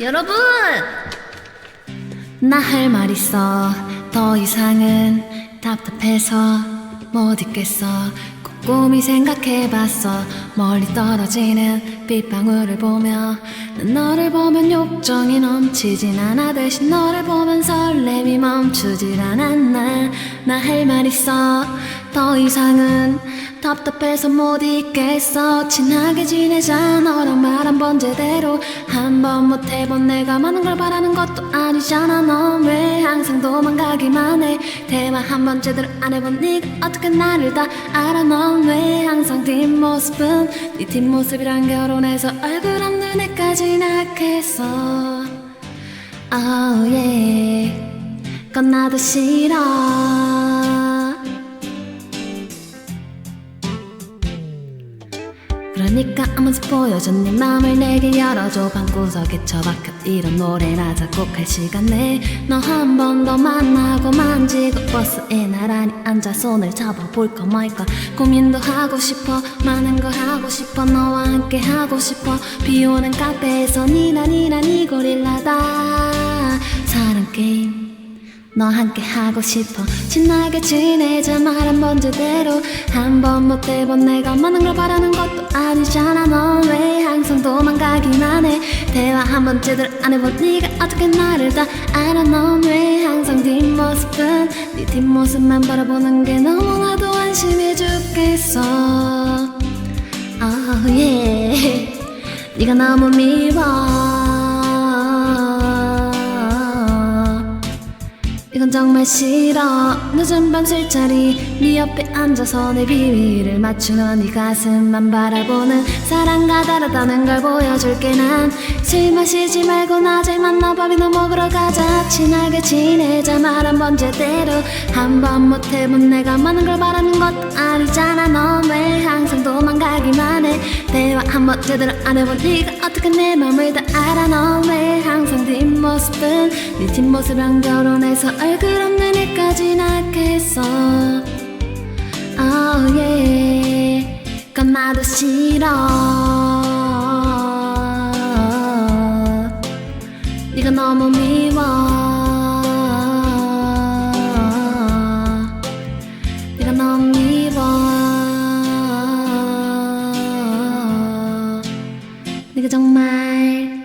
여러분! 나 할 말 있어. 더 이상은 답답해서 못 있겠어. 꼼꼼히 생각해봤어. 멀리 떨어지는 빗방울을 보며 난 너를 보면 욕정이 넘치진 않아 대신 너를 보면 설렘이 멈추질 않았나 나 할 말 있어 더 이상은 답답해서 못 있겠어. 친하게 지내자. 너랑 말 한 번 제대로. 한 번 못 해본 내가 많은 걸 바라는 것도 아니잖아. 넌 왜 항상 도망가기만 해? 대화 한 번 제대로 안 해본 네가 어떻게 나를 다 알아? 넌 왜 항상 뒷모습은 네 뒷모습이랑 결혼해서 얼굴 없는 애까지 낳겠어? Oh yeah. 그건 나도 싫어 그러니까 한번씩 보여줘 네 맘을 내게 열어줘. 방구석에 처박혀 이런 노래나 작곡할 시간 내너 한 번 더 만나고 만지고 버스에 나란히 앉아 손을 잡아볼까 말까. 고민도 하고 싶어 많은 걸 하고 싶어 너와 함께 하고 싶어. 비오는 카페에서 니나 니나 니 고릴라다. 사랑 게임 너 함께 하고 싶어. 친하게 지내자. 말 한 번 제대로. 한 번 못 해본 내가 많은 걸 바라는 것도 아니잖아. 넌 왜 항상 도망가기만 해? 대화 한 번 제대로 안 해본 네가 어떻게 나를 다 알아? 넌 왜 항상 뒷모습은 네 뒷모습만 바라보는 게 너무나도 안심해 죽겠어? Oh yeah. 네가 너무 미워 정말 싫어. 늦은 밤 술자리. 네 옆에 앉아서 내 비밀을 맞추는 네 가슴만 바라보는 사랑과 다르다는 걸 보여줄게 난. 술 마시지 말고 낮에 만나 밥이나 먹으러 가자. 친하게 지내자. 말 한 번 제대로 한 번 못 해본 내가 많은 걸 바라는 것도 아니잖아. 넌 왜 항상 도망가기만 해? 대화 한 번 제대로 안 해본 네가 어떻게 내 맘을 다 알아? 넌 왜 항상 뒷모 모습은 네 뒷모습이랑 결혼해서 얼굴 없는 애까지 낳겠어. Oh, yeah. 그건 나도 싫어. 네가 너무 미워. 네가 너무 미워. 네가 정말